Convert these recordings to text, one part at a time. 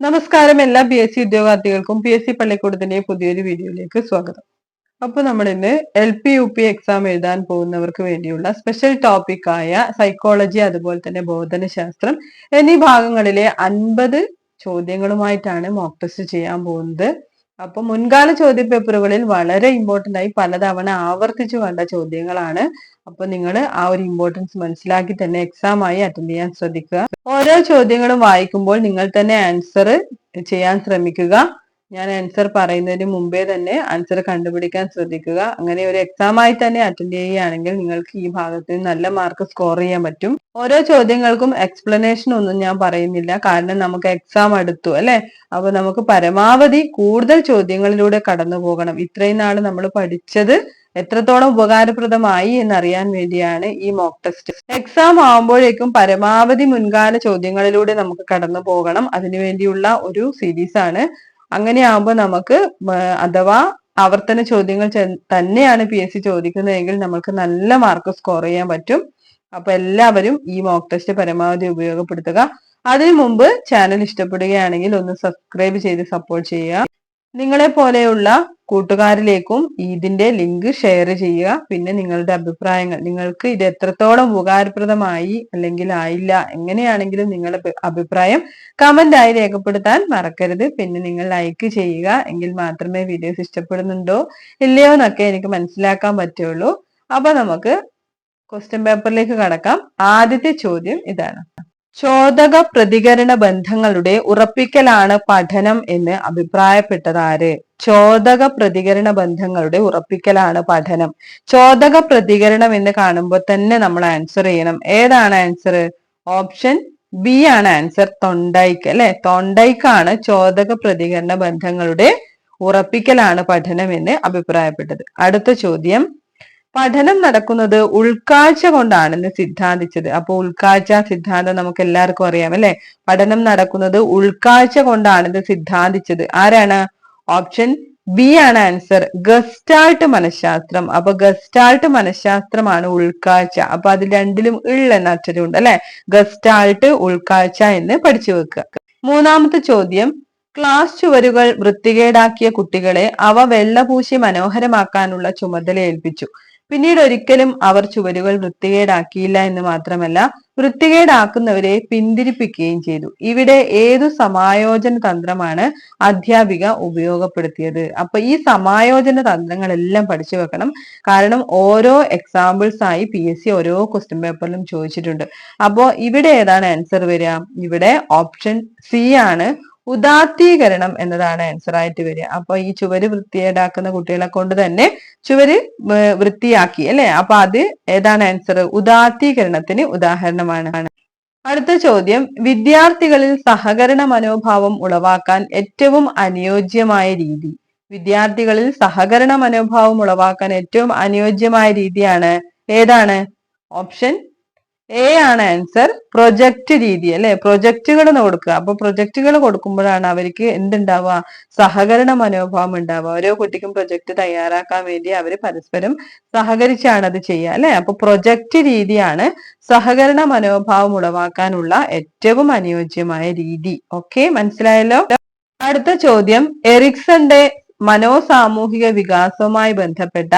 നമസ്കാരം എല്ലാ P S C ഉദ്യോഗാർത്ഥികൾക്കും പി എസ് സി പള്ളിക്കൂടത്തിന്റെ പുതിയൊരു വീഡിയോയിലേക്ക് സ്വാഗതം. അപ്പൊ നമ്മൾ ഇന്ന് L P U P exam എഴുതാൻ പോകുന്നവർക്ക് വേണ്ടിയുള്ള സ്പെഷ്യൽ ടോപ്പിക് ആയ സൈക്കോളജി അതുപോലെ തന്നെ ബോധനശാസ്ത്രം എന്നീ ഭാഗങ്ങളിലെ അൻപത് ചോദ്യങ്ങളുമായിട്ടാണ് മോക്ക് ടെസ്റ്റ് ചെയ്യാൻ പോകുന്നത്. അപ്പൊ മുൻകാല ചോദ്യ പേപ്പറുകളിൽ വളരെ ഇമ്പോർട്ടന്റ് ആയി പലതവണ ആവർത്തിച്ചു കണ്ട ചോദ്യങ്ങളാണ് അപ്പൊ നിങ്ങൾ ആ ഒരു ഇമ്പോർട്ടൻസ് മനസ്സിലാക്കി തന്നെ എക്സാം ആയി അറ്റൻഡ് ചെയ്യാൻ ശ്രദ്ധിക്കുക. ഓരോ ചോദ്യങ്ങളും വായിക്കുമ്പോൾ നിങ്ങൾ തന്നെ ആൻസർ ചെയ്യാൻ ശ്രമിക്കുക. ഞാൻ ആൻസർ പറയുന്നതിന് മുമ്പേ തന്നെ ആൻസർ കണ്ടുപിടിക്കാൻ ശ്രദ്ധിക്കുക. അങ്ങനെ ഒരു എക്സാം ആയി തന്നെ അറ്റൻഡ് ചെയ്യുകയാണെങ്കിൽ നിങ്ങൾക്ക് ഈ ഭാഗത്ത് നല്ല മാർക്ക് സ്കോർ ചെയ്യാൻ പറ്റും. ഓരോ ചോദ്യങ്ങൾക്കും എക്സ്പ്ലനേഷൻ ഒന്നും ഞാൻ പറയുന്നില്ല. കാരണം നമുക്ക് എക്സാം അടുത്തു അല്ലെ? അപ്പൊ നമുക്ക് പരമാവധി കൂടുതൽ ചോദ്യങ്ങളിലൂടെ കടന്നു പോകണം ഇത്രയും നാൾ നമ്മൾ പഠിച്ചത് എത്രത്തോളം ഉപകാരപ്രദമായി എന്നറിയാൻ വേണ്ടിയാണ് ഈ മോക്ക് ടെസ്റ്റ് എക്സാം ആവുമ്പോഴേക്കും പരമാവധി മുൻകാല ചോദ്യങ്ങളിലൂടെ നമുക്ക് കടന്നു പോകണം. അതിനുവേണ്ടിയുള്ള ഒരു സീരീസ് ആണ്. അങ്ങനെ ആവുമ്പോൾ നമുക്ക് അഥവാ ആവർത്തന ചോദ്യങ്ങൾ തന്നെയാണ് പി എസ് സി ചോദിക്കുന്നതെങ്കിൽ നമുക്ക് നല്ല മാർക്ക് സ്കോർ ചെയ്യാൻ പറ്റും. അപ്പൊ എല്ലാവരും ഈ മോക്ക് ടെസ്റ്റ് പരമാവധി ഉപയോഗപ്പെടുത്തുക. അതിനു മുമ്പ് ചാനൽ ഇഷ്ടപ്പെടുകയാണെങ്കിൽ ഒന്ന് സബ്സ്ക്രൈബ് ചെയ്ത് സപ്പോർട്ട് ചെയ്യുക. നിങ്ങളെ പോലെയുള്ള കൂട്ടുകാരിലേക്കും ഇതിന്റെ ലിങ്ക് ഷെയർ ചെയ്യുക. പിന്നെ നിങ്ങളുടെ അഭിപ്രായങ്ങൾ നിങ്ങൾക്ക് ഇത് എത്രത്തോളം ഉപകാരപ്രദമായി അല്ലെങ്കിൽ ആയില്ല എങ്ങനെയാണെങ്കിലും നിങ്ങളുടെ അഭിപ്രായം കമന്റ് ആയി രേഖപ്പെടുത്താൻ മറക്കരുത്. പിന്നെ നിങ്ങൾ ലൈക്ക് ചെയ്യുക. എങ്കിൽ മാത്രമേ വീഡിയോസ് ഇഷ്ടപ്പെടുന്നുണ്ടോ ഇല്ലയോ എന്നൊക്കെ എനിക്ക് മനസ്സിലാക്കാൻ പറ്റുള്ളൂ. അപ്പൊ നമുക്ക് ക്വസ്റ്റ്യൻ പേപ്പറിലേക്ക് കടക്കാം. ആദ്യത്തെ ചോദ്യം ഇതാണ്. ചോദക പ്രതികരണ ബന്ധങ്ങളുടെ ഉറപ്പിക്കലാണ് പഠനം എന്ന് അഭിപ്രായപ്പെട്ടത് ആര് ചോദക പ്രതികരണ ബന്ധങ്ങളുടെ ഉറപ്പിക്കലാണ് പഠനം. ചോദക പ്രതികരണം എന്ന് കാണുമ്പോൾ തന്നെ നമ്മൾ ആൻസർ ചെയ്യണം. ഏതാണ് ആൻസർ ഓപ്ഷൻ ബി ആണ് ആൻസർ തൊണ്ടൈക്ക് അല്ലെ? തൊണ്ടൈക്കാണ് ചോദക പ്രതികരണ ബന്ധങ്ങളുടെ ഉറപ്പിക്കലാണ് പഠനം എന്ന് അഭിപ്രായപ്പെട്ടത്. അടുത്ത ചോദ്യം. പഠനം നടക്കുന്നത് ഉൾക്കാഴ്ച കൊണ്ടാണെന്ന് സിദ്ധാന്തിച്ചത്. അപ്പൊ ഉൾക്കാഴ്ച സിദ്ധാന്തം നമുക്ക് എല്ലാവർക്കും അറിയാം അല്ലെ? പഠനം നടക്കുന്നത് ഉൾക്കാഴ്ച കൊണ്ടാണെന്ന് സിദ്ധാന്തിച്ചത്. ആരാണ്? ഓപ്ഷൻ ബി ആണ് ആൻസർ. ഗസ്റ്റാൾട്ട് മനഃശാസ്ത്രം. അപ്പൊ ഗസ്റ്റാൾട്ട് മനഃശാസ്ത്രമാണ് ഉൾക്കാഴ്ച. അപ്പൊ അത് രണ്ടിലും ഇള്ള എന്ന ഉണ്ട് അല്ലെ? ഗസ്റ്റാൾട്ട് ഉൾക്കാഴ്ച എന്ന് പഠിച്ചു വെക്കുക. മൂന്നാമത്തെ ചോദ്യം. ക്ലാസ് ചുവരുകൾ വൃത്തികേടാക്കിയ കുട്ടികളെ അവ വെള്ളപൂശി മനോഹരമാക്കാനുള്ള ചുമതല ഏൽപ്പിച്ചു. പിന്നീട് ഒരിക്കലും അവർ ചുവരുകൾ വൃത്തികേടാക്കിയില്ല എന്ന് മാത്രമല്ല വൃത്തികേടാക്കുന്നവരെ പിന്തിരിപ്പിക്കുകയും ചെയ്തു. ഇവിടെ ഏതു സമായോജന തന്ത്രമാണ് അധ്യാപിക ഉപയോഗപ്പെടുത്തിയത്? അപ്പൊ ഈ സമായോജന തന്ത്രങ്ങളെല്ലാം പഠിച്ചു വെക്കണം. കാരണം ഓരോ എക്സാമ്പിൾസ് ആയി പി എസ് സി ഓരോ ക്വസ്റ്റ്യൻ പേപ്പറിലും ചോദിച്ചിട്ടുണ്ട്. അപ്പോ ഇവിടെ ഏതാണ് ആൻസർ വരിക? ഇവിടെ ഓപ്ഷൻ സി ആണ് ഉദാത്തീകരണം എന്നതാണ് ആൻസർ ആയിട്ട് വരിക. അപ്പൊ ഈ ചുവര് വൃത്തിയേടാക്കുന്ന കുട്ടികളെ കൊണ്ട് തന്നെ ചുവര് വൃത്തിയാക്കി അല്ലെ? അപ്പൊ അത് ഏതാണ് ആൻസർ ഉദാത്തീകരണത്തിന് ഉദാഹരണമാണ്. അടുത്ത ചോദ്യം. വിദ്യാർത്ഥികളിൽ സഹകരണ മനോഭാവം ഉളവാക്കാൻ ഏറ്റവും അനുയോജ്യമായ രീതി. വിദ്യാർത്ഥികളിൽ സഹകരണ മനോഭാവം ഉളവാക്കാൻ ഏറ്റവും അനുയോജ്യമായ രീതിയാണ് ഏതാണ്? ഓപ്ഷൻ എ ആണ് ആൻസർ പ്രൊജക്ട് രീതി അല്ലെ? പ്രൊജക്റ്റുകൾ കൊടുക്കുക. അപ്പൊ പ്രൊജക്റ്റുകൾ കൊടുക്കുമ്പോഴാണ് അവർക്ക് എന്തുണ്ടാവുക? സഹകരണ മനോഭാവം ഉണ്ടാവുക. ഓരോ കുട്ടിക്കും പ്രൊജക്ട് തയ്യാറാക്കാൻ വേണ്ടി അവർ പരസ്പരം സഹകരിച്ചാണ് അത് ചെയ്യുക അല്ലെ? അപ്പൊ പ്രൊജക്ട് രീതിയാണ് സഹകരണ മനോഭാവം ഉളവാക്കാനുള്ള ഏറ്റവും അനുയോജ്യമായ രീതി. ഓക്കെ മനസ്സിലായല്ലോ? അടുത്ത ചോദ്യം. എറിക്സന്റെ മനോസാമൂഹിക വികാസവുമായി ബന്ധപ്പെട്ട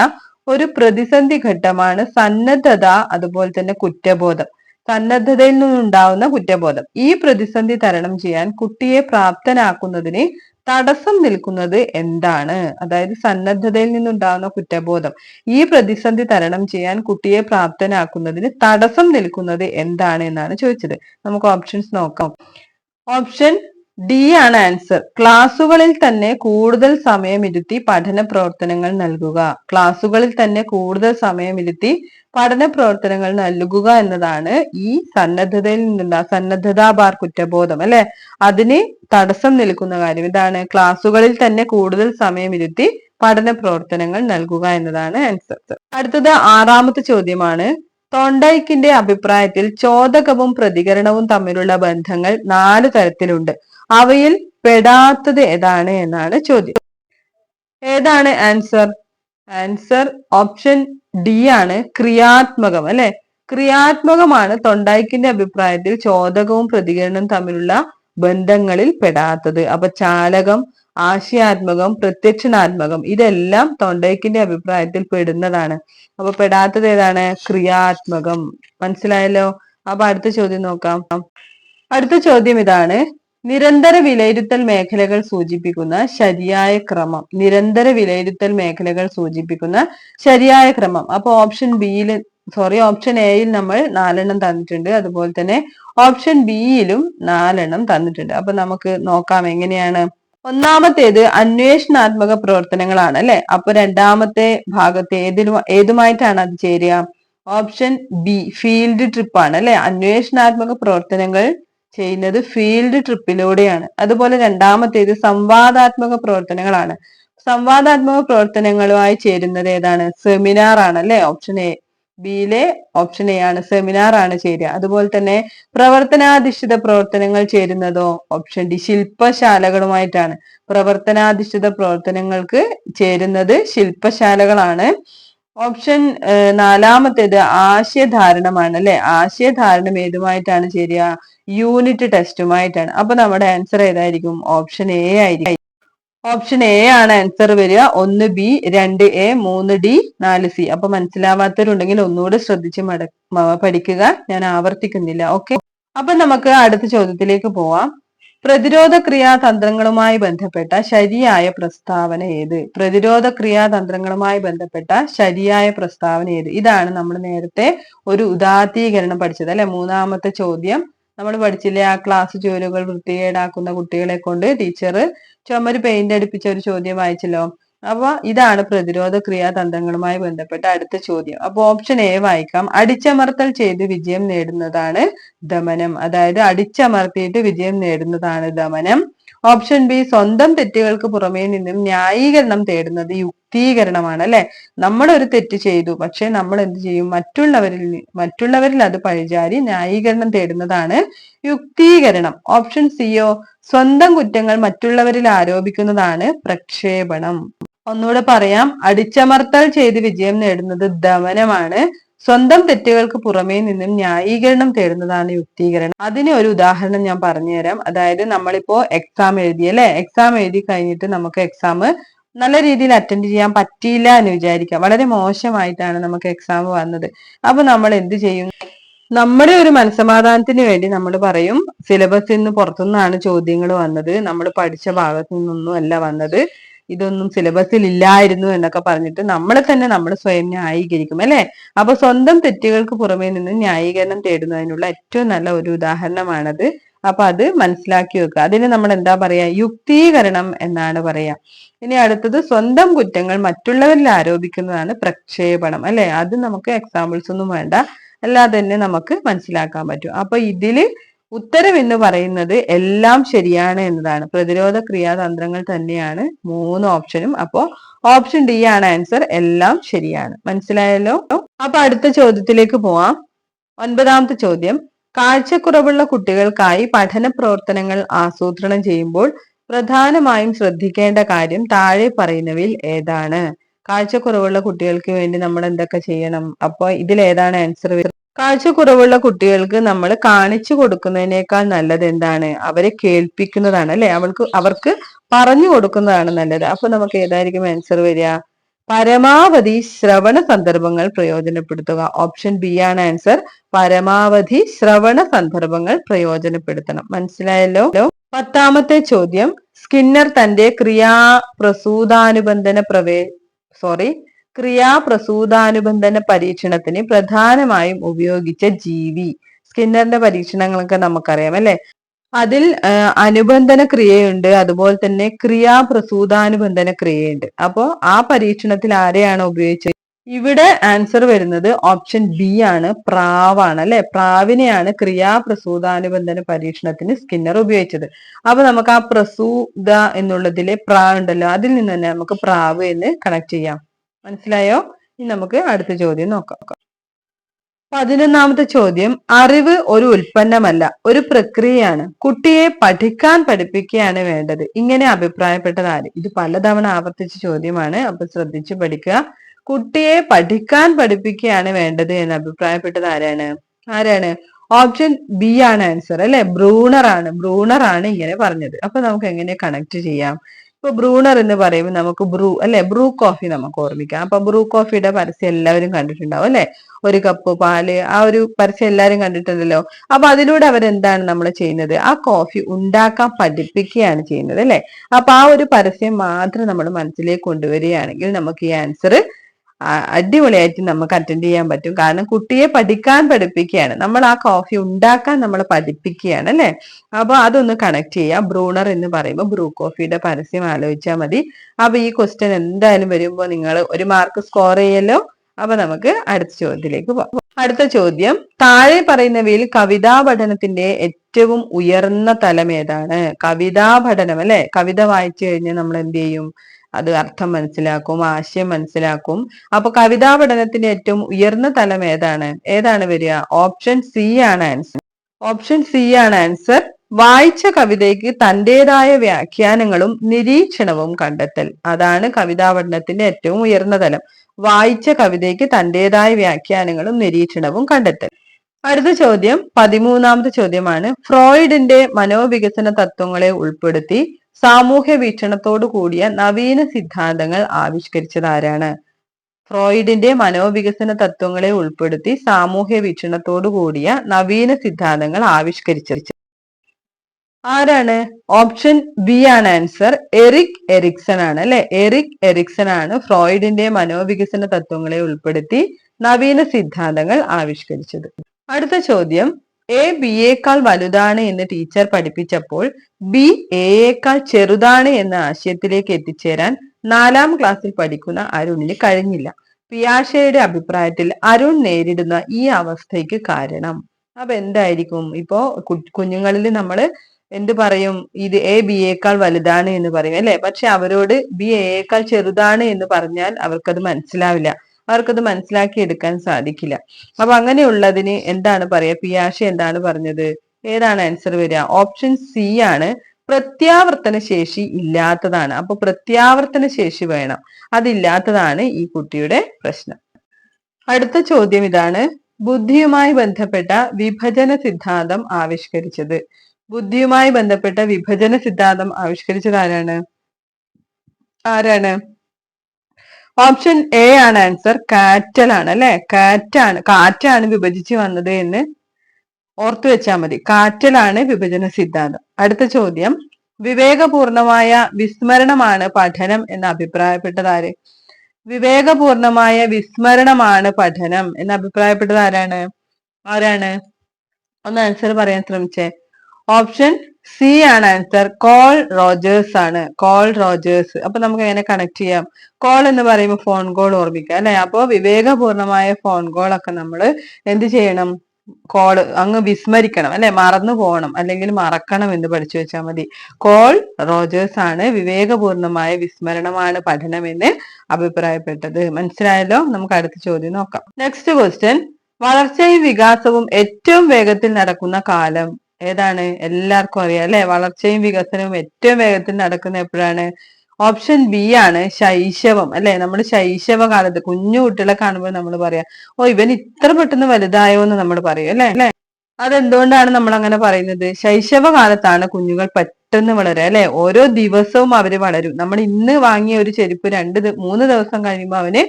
ഒരു പ്രതിസന്ധി ഘട്ടമാണ് സന്നദ്ധത അതുപോലെ തന്നെ കുറ്റബോധം. സന്നദ്ധതയിൽ നിന്നുണ്ടാവുന്ന കുറ്റബോധം. ഈ പ്രതിസന്ധി തരണം ചെയ്യാൻ കുട്ടിയെ പ്രാപ്തനാക്കുന്നതിന് തടസ്സം നിൽക്കുന്നത് എന്താണ്? അതായത് സന്നദ്ധതയിൽ നിന്നുണ്ടാവുന്ന കുറ്റബോധം. ഈ പ്രതിസന്ധി തരണം ചെയ്യാൻ കുട്ടിയെ പ്രാപ്തനാക്കുന്നതിന് തടസ്സം നിൽക്കുന്നത് എന്താണ് എന്നാണ് ചോദിച്ചത്. നമുക്ക് ഓപ്ഷൻസ് നോക്കാം. ഓപ്ഷൻ ഡി ആണ് ആൻസർ ക്ലാസ്സുകളിൽ തന്നെ കൂടുതൽ സമയമിരുത്തി പഠന പ്രവർത്തനങ്ങൾ നൽകുക. ക്ലാസ്സുകളിൽ തന്നെ കൂടുതൽ സമയമിരുത്തി പഠന പ്രവർത്തനങ്ങൾ നൽകുക എന്നതാണ് ഈ സന്നദ്ധതയിൽ നിന്നുള്ള സന്നദ്ധതാ ബാർ കുറ്റബോധം അല്ലെ? അതിന് തടസ്സം നിൽക്കുന്ന കാര്യം. ഇതാണ്. ക്ലാസ്സുകളിൽ തന്നെ കൂടുതൽ സമയമിരുത്തി പഠന പ്രവർത്തനങ്ങൾ നൽകുക എന്നതാണ് ആൻസർ അടുത്തത് ആറാമത്തെ ചോദ്യമാണ്. തൊണ്ടൈക്കിന്റെ അഭിപ്രായത്തിൽ ചോദകവും പ്രതികരണവും തമ്മിലുള്ള ബന്ധങ്ങൾ നാല് തരത്തിലുണ്ട്. അവയിൽ പെടാത്തത് ഏതാണ് എന്നാണ് ചോദ്യം. ഏതാണ് ആൻസർ ആൻസർ ഓപ്ഷൻ ഡി ആണ് ക്രിയാത്മകം അല്ലെ? ക്രിയാത്മകമാണ് തൊണ്ടായിക്കിന്റെ അഭിപ്രായത്തിൽ ചോദകവും പ്രതികരണവും തമ്മിലുള്ള ബന്ധങ്ങളിൽ പെടാത്തത്. അപ്പൊ ചാലകം ആശയാത്മകം പ്രത്യക്ഷനാത്മകം ഇതെല്ലാം തൊണ്ടയ്ക്കിന്റെ അഭിപ്രായത്തിൽ പെടുന്നതാണ്. അപ്പൊ പെടാത്തത് ഏതാണ്? ക്രിയാത്മകം. മനസ്സിലായല്ലോ? അപ്പൊ അടുത്ത ചോദ്യം നോക്കാം. അടുത്ത ചോദ്യം ഇതാണ് നിരന്തര വിലയിരുത്തൽ മേഖലകൾ സൂചിപ്പിക്കുന്ന ശരിയായ ക്രമം. നിരന്തര വിലയിരുത്തൽ മേഖലകൾ സൂചിപ്പിക്കുന്ന ശരിയായ ക്രമം. അപ്പൊ ഓപ്ഷൻ ബിയിൽ സോറി ഓപ്ഷൻ എയിൽ നമ്മൾ നാലെണ്ണം തന്നിട്ടുണ്ട്. അതുപോലെ തന്നെ ഓപ്ഷൻ ബിയിലും നാലെണ്ണം തന്നിട്ടുണ്ട്. അപ്പൊ നമുക്ക് നോക്കാം എങ്ങനെയാണ്. ഒന്നാമത്തേത് അന്വേഷണാത്മക പ്രവർത്തനങ്ങളാണ് അല്ലെ? അപ്പൊ രണ്ടാമത്തെ ഭാഗത്ത് ഏതിലും ഏതുമായിട്ടാണ് അത് ചേരുക? ഓപ്ഷൻ ബി ഫീൽഡ് ട്രിപ്പ് ആണ് അല്ലെ? അന്വേഷണാത്മക പ്രവർത്തനങ്ങൾ ചെയ്യുന്നത് ഫീൽഡ് ട്രിപ്പിലൂടെയാണ് അതുപോലെ രണ്ടാമത്തേത് സംവാദാത്മക പ്രവർത്തനങ്ങളാണ്. സംവാദാത്മക പ്രവർത്തനങ്ങളുമായി ചേരുന്നത് ഏതാണ്? സെമിനാർ ആണ് അല്ലെ? ഓപ്ഷൻ എ ബിയിലെ ഓപ്ഷൻ എ ആണ്. സെമിനാർ ആണ് ചേരുക. അതുപോലെ തന്നെ പ്രവർത്തനാധിഷ്ഠിത പ്രവർത്തനങ്ങൾ ചേരുന്നതോ ഓപ്ഷൻ ഡി ശില്പശാലകളുമായിട്ടാണ്. പ്രവർത്തനാധിഷ്ഠിത പ്രവർത്തനങ്ങൾക്ക് ചേരുന്നത് ശില്പശാലകളാണ്. ഓപ്ഷൻ നാലാമത്തേത് ആശയധാരണമാണ് അല്ലെ? ആശയധാരണം ഏതുമായിട്ടാണ് ശരിയ യൂണിറ്റ് ടെസ്റ്റുമായിട്ടാണ്. അപ്പൊ നമ്മുടെ ആൻസർ ഏതായിരിക്കും? ഓപ്ഷൻ എ ആയിരിക്കും. ഓപ്ഷൻ എ ആണ് ആൻസർ വരിക. ഒന്ന് ബി രണ്ട് എ മൂന്ന് ഡി നാല് സി അപ്പൊ മനസ്സിലാവാത്തവരുണ്ടെങ്കിൽ ഒന്നുകൂടെ ശ്രദ്ധിച്ച് മട പഠിക്കുക. ഞാൻ ആവർത്തിക്കുന്നില്ല. ഓക്കെ അപ്പൊ നമുക്ക് അടുത്ത ചോദ്യത്തിലേക്ക് പോവാം. പ്രതിരോധ ക്രിയാതന്ത്രങ്ങളുമായി ബന്ധപ്പെട്ട ശരിയായ പ്രസ്താവന ഏത്? പ്രതിരോധ ക്രിയാതന്ത്രങ്ങളുമായി ബന്ധപ്പെട്ട ശരിയായ പ്രസ്താവന ഏത്? ഇതാണ് നമ്മൾ നേരത്തെ ഒരു ഉദാത്തീകരണം പഠിച്ചത് അല്ലെ? മൂന്നാമത്തെ ചോദ്യം. നമ്മൾ പഠിച്ചില്ലേ ആ ക്ലാസ് ജോലികൾ വൃത്തികേടാക്കുന്ന കുട്ടികളെ കൊണ്ട് ടീച്ചർ ചുമര് പെയിന്റ് അടിപ്പിച്ച ഒരു ചോദ്യം വായിച്ചല്ലോ? അപ്പൊ ഇതാണ് പ്രതിരോധ ക്രിയാതന്ത്രങ്ങളുമായി ബന്ധപ്പെട്ട അടുത്ത ചോദ്യം. അപ്പൊ ഓപ്ഷൻ എ വായിക്കാം. അടിച്ചമർത്തൽ ചെയ്ത് വിജയം നേടുന്നതാണ് ദമനം. അതായത് അടിച്ചമർത്തിയിട്ട് വിജയം നേടുന്നതാണ് ദമനം. ഓപ്ഷൻ ബി സ്വന്തം തെറ്റുകൾക്ക് പുറമേ നിന്നും ന്യായീകരണം തേടുന്നത് യുക്തീകരണമാണ് അല്ലെ? നമ്മൾ ഒരു തെറ്റ് ചെയ്തു പക്ഷെ നമ്മൾ എന്ത് ചെയ്യും? മറ്റുള്ളവരിൽ മറ്റുള്ളവരിൽ അത് പഴിചാരി ന്യായീകരണം തേടുന്നതാണ് യുക്തീകരണം. ഓപ്ഷൻ സിയോ സ്വന്തം കുറ്റങ്ങൾ മറ്റുള്ളവരിൽ ആരോപിക്കുന്നതാണ് പ്രക്ഷേപണം. ഒന്നുകൂടെ പറയാം അടിച്ചമർത്തൽ ചെയ്ത് വിജയം നേടുന്നത് ദമനമാണ്. സ്വന്തം തെറ്റുകൾക്ക് പുറമേ നിന്നും ന്യായീകരണം തേടുന്നതാണ് യുക്തീകരണം. അതിന് ഒരു ഉദാഹരണം ഞാൻ പറഞ്ഞുതരാം. അതായത് നമ്മളിപ്പോ എക്സാം എഴുതി അല്ലെ? എക്സാം എഴുതി കഴിഞ്ഞിട്ട് നമുക്ക് എക്സാം നല്ല രീതിയിൽ അറ്റൻഡ് ചെയ്യാൻ പറ്റിയില്ല എന്ന് വിചാരിക്കാം. വളരെ മോശമായിട്ടാണ് നമുക്ക് എക്സാം വന്നത്. അപ്പൊ നമ്മൾ എന്ത് ചെയ്യും? നമ്മുടെ ഒരു മനസമാധാനത്തിന് വേണ്ടി നമ്മൾ പറയും സിലബസിൽ നിന്ന് പുറത്തുനിന്നാണ് ചോദ്യങ്ങൾ വന്നത്. നമ്മൾ പഠിച്ച ഭാഗത്തു നിന്നൊന്നും അല്ല വന്നത്. ഇതൊന്നും സിലബസിൽ ഇല്ലായിരുന്നു എന്നൊക്കെ പറഞ്ഞിട്ട് നമ്മൾ തന്നെ നമ്മൾ സ്വയം ന്യായീകരിക്കും അല്ലെ? അപ്പൊ സ്വന്തം തെറ്റുകൾക്ക് പുറമേ നിന്ന് ന്യായീകരണം തേടുന്നതിനുള്ള ഏറ്റവും നല്ല ഒരു ഉദാഹരണമാണത്. അപ്പൊ അത് മനസ്സിലാക്കി വെക്കുക. അതിന് നമ്മൾ എന്താ പറയാ? യുക്തീകരണം എന്നാണ് പറയാ. ഇനി അടുത്തത് സ്വന്തം കുറ്റങ്ങൾ മറ്റുള്ളവരിൽ ആരോപിക്കുന്നതാണ് പ്രക്ഷേപണം അല്ലെ? അത് നമുക്ക് എക്സാമ്പിൾസ് ഒന്നും വേണ്ട. അല്ലാതെ തന്നെ നമുക്ക് മനസ്സിലാക്കാൻ പറ്റും. അപ്പൊ ഇതിൽ ഉത്തരം എന്ന് പറയുന്നത് എല്ലാം ശരിയാണ് എന്നതാണ്. പ്രതിരോധ ക്രിയാതന്ത്രങ്ങൾ തന്നെയാണ് മൂന്ന് ഓപ്ഷനും. അപ്പോ ഓപ്ഷൻ ഡി ആണ് ആൻസർ. എല്ലാം ശരിയാണ്. മനസ്സിലായല്ലോ? അപ്പൊ അടുത്ത ചോദ്യത്തിലേക്ക് പോവാം. ഒൻപതാമത്തെ ചോദ്യം. കാഴ്ചക്കുറവുള്ള കുട്ടികൾക്കായി പഠന പ്രവർത്തനങ്ങൾ ആസൂത്രണം ചെയ്യുമ്പോൾ പ്രധാനമായും ശ്രദ്ധിക്കേണ്ട കാര്യം താഴെ പറയുന്നവയിൽ ഏതാണ്? കാഴ്ചക്കുറവുള്ള കുട്ടികൾക്ക് വേണ്ടി നമ്മൾ എന്തൊക്കെ ചെയ്യണം? അപ്പോൾ ഇതിൽ ഏതാണ് ആൻസർ കാഴ്ചക്കുറവുള്ള കുട്ടികൾക്ക് നമ്മൾ കാണിച്ചു കൊടുക്കുന്നതിനേക്കാൾ നല്ലത് എന്താണ്? അവരെ കേൾപ്പിക്കുന്നതാണ് അല്ലെ? അവൾക്ക് അവർക്ക് പറഞ്ഞു കൊടുക്കുന്നതാണ് നല്ലത്. അപ്പൊ നമുക്ക് ഏതായിരിക്കും ആൻസർ വരിക? പരമാവധി ശ്രവണ സന്ദർഭങ്ങൾ പ്രയോജനപ്പെടുത്തുക. ഓപ്ഷൻ ബി ആണ് ആൻസർ പരമാവധി ശ്രവണ സന്ദർഭങ്ങൾ പ്രയോജനപ്പെടുത്തണം. മനസ്സിലായല്ലോ? പത്താമത്തെ ചോദ്യം. സ്കിന്നർ തന്റെ ക്രിയാപ്രസൂതാനുബന്ധന പ്രവേ സോറി ക്രിയാപ്രസൂതാനുബന്ധന പരീക്ഷണത്തിന് പ്രധാനമായും ഉപയോഗിച്ച ജീവി. സ്കിന്നറിന്റെ പരീക്ഷണങ്ങളൊക്കെ നമുക്കറിയാം അല്ലെ? അതിൽ അനുബന്ധന ക്രിയയുണ്ട് അതുപോലെ തന്നെ ക്രിയാപ്രസൂതാനുബന്ധന ക്രിയയുണ്ട്. അപ്പോ ആ പരീക്ഷണത്തിൽ ആരെയാണ് ഉപയോഗിച്ചത്? ഇവിടെ ആൻസർ വരുന്നത് ഓപ്ഷൻ ബി ആണ് പ്രാവാണ് അല്ലെ? പ്രാവിനെയാണ് ക്രിയാപ്രസൂതാനുബന്ധന പരീക്ഷണത്തിന് സ്കിന്നർ ഉപയോഗിച്ചത്. അപ്പൊ നമുക്ക് ആ പ്രസൂത എന്നുള്ളതിലെ പ്രാ ഉണ്ടല്ലോ അതിൽ നിന്ന് തന്നെ നമുക്ക് പ്രാവ് എന്ന് കണക്ട് ചെയ്യാം. മനസ്സിലായോ? ഇനി നമുക്ക് അടുത്ത ചോദ്യം നോക്കാം. പതിനൊന്നാമത്തെ ചോദ്യം അറിവ് ഒരു ഉൽപ്പന്നമല്ല ഒരു പ്രക്രിയയാണ്. കുട്ടിയെ പഠിക്കാൻ പഠിപ്പിക്കുകയാണ് വേണ്ടത്. ഇങ്ങനെ അഭിപ്രായപ്പെട്ടത് ആര് ഇത് പലതവണ ആവർത്തിച്ച ചോദ്യമാണ് അപ്പൊ ശ്രദ്ധിച്ചു പഠിക്കുക. കുട്ടിയെ പഠിക്കാൻ പഠിപ്പിക്കുകയാണ് വേണ്ടത് എന്ന് അഭിപ്രായപ്പെട്ടത് ആരാണ്? ആരാണ്? ഓപ്ഷൻ ബി ആണ് ആൻസർ അല്ലെ? ബ്രൂണർ ആണ് ബ്രൂണർ ആണ് ഇങ്ങനെ പറഞ്ഞത്. അപ്പൊ നമുക്ക് എങ്ങനെ കണക്ട് ചെയ്യാം? ഇപ്പൊ ബ്രൂണർ എന്ന് പറയുമ്പോൾ നമുക്ക് ബ്രൂ അല്ലെ? ബ്രൂ കോഫി നമുക്ക് ഓർമ്മിക്കാം. അപ്പൊ ബ്രൂ കോഫിയുടെ പരസ്യം എല്ലാവരും കണ്ടിട്ടുണ്ടാവും അല്ലെ? ഒരു കപ്പ് പാൽ ആ ഒരു പരസ്യം എല്ലാവരും കണ്ടിട്ടുണ്ടല്ലോ. അപ്പൊ അതിലൂടെ അവരെന്താണ് നമ്മൾ ചെയ്യുന്നത്? ആ കോഫി ഉണ്ടാക്കാൻ പഠിപ്പിക്കുകയാണ് ചെയ്യുന്നത് അല്ലെ? അപ്പൊ ആ ഒരു പരസ്യം മാത്രം നമ്മൾ മനസ്സിലേക്ക് കൊണ്ടുവരികയാണെങ്കിൽ നമുക്ക് ഈ ആൻസർ അടിപൊളിയായിട്ട് നമുക്ക് അറ്റൻഡ് ചെയ്യാൻ പറ്റും. കാരണം കുട്ടിയെ പഠിക്കാൻ പഠിപ്പിക്കുകയാണ്. നമ്മൾ ആ കോഫി ഉണ്ടാക്കാൻ നമ്മൾ പഠിപ്പിക്കുകയാണ് അല്ലെ? അപ്പൊ അതൊന്ന് കണക്ട് ചെയ്യാം. ബ്രൂണർ എന്ന് പറയുമ്പോൾ ബ്രൂ കോഫിയുടെ പരസ്യം ആലോചിച്ചാൽ മതി. അപ്പൊ ഈ ക്വസ്റ്റ്യൻ എന്തായാലും വരുമ്പോൾ നിങ്ങൾ ഒരു മാർക്ക് സ്കോർ ചെയ്യല്ലോ. അപ്പൊ നമുക്ക് അടുത്ത ചോദ്യത്തിലേക്ക് പോകാം അടുത്ത ചോദ്യം താഴെ പറയുന്നവയിൽ കവിതാ പഠനത്തിന്റെ ഏറ്റവും ഉയർന്ന തലം ഏതാണ്? കവിതാ പഠനം അല്ലെ? കവിത വായിച്ചു കഴിഞ്ഞാൽ നമ്മൾ എന്ത് ചെയ്യും? അത് അർത്ഥം മനസ്സിലാക്കും ആശയം മനസ്സിലാക്കും. അപ്പൊ കവിതാ പഠനത്തിന്റെ ഏറ്റവും ഉയർന്ന തലം ഏതാണ്? ഏതാണ് വരിക? ഓപ്ഷൻ സി ആണ് ആൻസർ. ഓപ്ഷൻ സി ആണ് ആൻസർ. വായിച്ച കവിതയ്ക്ക് തന്റേതായ വ്യാഖ്യാനങ്ങളും നിരീക്ഷണവും കണ്ടെത്തൽ. അതാണ് കവിതാ പഠനത്തിന്റെ ഏറ്റവും ഉയർന്ന തലം. വായിച്ച കവിതയ്ക്ക് തന്റേതായ വ്യാഖ്യാനങ്ങളും നിരീക്ഷണവും കണ്ടെത്തൽ. അടുത്ത ചോദ്യം പതിമൂന്നാമത്തെ ചോദ്യമാണ്. ഫ്രോയിഡിന്റെ മനോവികസന തത്വങ്ങളെ ഉൾപ്പെടുത്തി സാമൂഹ്യ വീക്ഷണത്തോടു കൂടിയ നവീന സിദ്ധാന്തങ്ങൾ ആവിഷ്കരിച്ചത് ആരാണ് ഫ്രോയിഡിന്റെ മനോവികസന തത്വങ്ങളെ ഉൾപ്പെടുത്തി സാമൂഹ്യ വീക്ഷണത്തോടു കൂടിയ നവീന സിദ്ധാന്തങ്ങൾ ആവിഷ്കരിച്ച ആരാണ്? ഓപ്ഷൻ ബി ആണ് ആൻസർ. എറിക് എറിക്സൺ ആണ് അല്ലെ? എറിക് എറിക്സൺ ആണ് ഫ്രോയിഡിന്റെ മനോവികസന തത്വങ്ങളെ ഉൾപ്പെടുത്തി നവീന സിദ്ധാന്തങ്ങൾ ആവിഷ്കരിച്ചത്. അടുത്ത ചോദ്യം. എ ബി എക്കാൾ വലുതാണ് എന്ന് ടീച്ചർ പഠിപ്പിച്ചപ്പോൾ ബി എയേക്കാൾ ചെറുതാണ് എന്ന ആശയത്തിലേക്ക് എത്തിച്ചേരാൻ നാലാം ക്ലാസ്സിൽ പഠിക്കുന്ന അരുണിന് കഴിഞ്ഞില്ല. പിയാഷയുടെ അഭിപ്രായത്തിൽ അരുൺ നേരിടുന്ന ഈ അവസ്ഥയ്ക്ക് കാരണം. അപ്പൊ എന്തായിരിക്കും ഇപ്പോ കുഞ്ഞുങ്ങളിൽ നമ്മൾ എന്ത് പറയും? ഇത് എ ബി യേക്കാൾ വലുതാണ് എന്ന് പറയും അല്ലെ? പക്ഷെ അവരോട് ബി എയേക്കാൾ ചെറുതാണ് എന്ന് പറഞ്ഞാൽ അവർക്കത് മനസ്സിലാവില്ല. അവർക്കത് മനസ്സിലാക്കി എടുക്കാൻ സാധിക്കില്ല. അപ്പൊ അങ്ങനെയുള്ളതിന് എന്താണ് പറയാ പിയാഷ എന്താണ് പറഞ്ഞത്? ഏതാണ് ആൻസർ വരിക? ഓപ്ഷൻ സി ആണ് പ്രത്യാവർത്തന ശേഷി ഇല്ലാത്തതാണ്. അപ്പൊ പ്രത്യാവർത്തന ശേഷി വേണം. അതില്ലാത്തതാണ് ഈ കുട്ടിയുടെ പ്രശ്നം. അടുത്ത ചോദ്യം ഇതാണ്. ബുദ്ധിയുമായി ബന്ധപ്പെട്ട വിഭജന സിദ്ധാന്തം ആവിഷ്കരിച്ചത്. ബുദ്ധിയുമായി ബന്ധപ്പെട്ട വിഭജന സിദ്ധാന്തം ആവിഷ്കരിച്ചത് ആരാണ്? ആരാണ്? ഓപ്ഷൻ എ ആണ് ആൻസർ കാറ്റൽ ആണ് അല്ലെ? കാറ്റാണ് കാറ്റാണ് വിഭജിച്ച് വന്നത് എന്ന് ഓർത്തു വെച്ചാൽ മതി. കാറ്റലാണ് വിഭജന സിദ്ധാന്തം. അടുത്ത ചോദ്യം. വിവേകപൂർണമായ വിസ്മരണമാണ് പഠനം എന്ന് അഭിപ്രായപ്പെട്ടത് ആര്? വിവേകപൂർണമായ വിസ്മരണമാണ് പഠനം എന്ന് അഭിപ്രായപ്പെട്ടത് ആരാണ്? ആരാണ്? ഒന്ന് ആൻസർ പറയാൻ ശ്രമിച്ചേ. ഓപ്ഷൻ സി ആണ് ആൻസർ കോൾ റോജേഴ്സ് ആണ്. കോൾ റോജേഴ്സ് അപ്പൊ നമുക്ക് എങ്ങനെ കണക്ട് ചെയ്യാം? കോൾ എന്ന് പറയുമ്പോൾ ഫോൺ കോൾ ഓർമ്മിക്കുക അല്ലെ? അപ്പോ വിവേകപൂർണമായ ഫോൺ കോൾ ഒക്കെ നമ്മൾ എന്ത് ചെയ്യണം? കോൾ അങ്ങ് വിസ്മരിക്കണം അല്ലെ? മറന്നു പോകണം അല്ലെങ്കിൽ മറക്കണം എന്ന് പഠിച്ചു വെച്ചാൽ മതി. കോൾ റോജേഴ്സ് ആണ് വിവേകപൂർണമായ വിസ്മരണമാണ് പഠനം എന്ന് അഭിപ്രായപ്പെട്ടത്. മനസ്സിലായല്ലോ? നമുക്ക് അടുത്ത ചോദ്യം നോക്കാം. നെക്സ്റ്റ് ക്വസ്റ്റ്യൻ വളർച്ചയും വികാസവും ഏറ്റവും വേഗത്തിൽ നടക്കുന്ന കാലം ഏതാണ്? എല്ലാവർക്കും അറിയാം അല്ലെ? വളർച്ചയും വികസനവും ഏറ്റവും വേഗത്തിൽ നടക്കുന്ന എപ്പോഴാണ്? ഓപ്ഷൻ ബി ആണ് ശൈശവം അല്ലെ? നമ്മൾ ശൈശവ കാലത്ത് കുഞ്ഞു കുട്ടികളെ കാണുമ്പോൾ നമ്മൾ പറയാം ഓ ഇവൻ ഇത്ര പെട്ടെന്ന് വലുതായോ എന്ന് നമ്മൾ പറയും അല്ലെ? അല്ലെ? അതെന്തുകൊണ്ടാണ് നമ്മൾ അങ്ങനെ പറയുന്നത്? ശൈശവ കാലത്താണ് കുഞ്ഞുങ്ങൾ പെട്ടെന്ന് വളരുക അല്ലെ? ഓരോ ദിവസവും അവർ വളരും. നമ്മൾ ഇന്ന് വാങ്ങിയ ഒരു ചെരുപ്പ് രണ്ട് മൂന്ന് ദിവസം കഴിയുമ്പോൾ അവന്